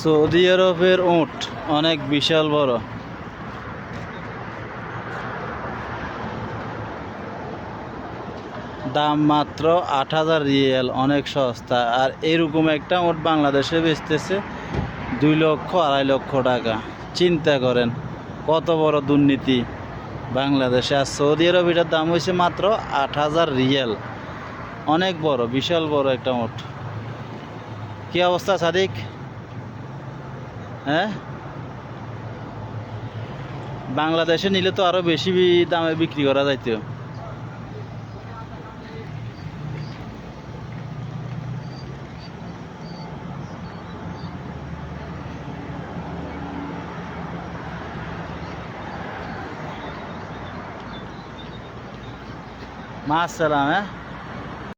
Saudi আরবের উট অনেক বিশাল বড়। দাম মাত্র আট হাজার রিয়েল, অনেক সস্তা। আর এরকম একটা উট বাংলাদেশে বেচতেছে দুই লক্ষ আড়াই লক্ষ টাকা। চিন্তা করেন, কত বড় দুর্নীতি বাংলাদেশে। আর সৌদি আরব এটার দাম হয়েছে মাত্র আট হাজার রিয়েল। অনেক বড়, বিশাল বড় একটা উট কি অবস্থা সাদিক? হ্যাঁ? বাংলাদেশে নিলে তো আরও বেশি দামে বিক্রি করা যাইতো। মা, আসসালাম হ্যাঁ?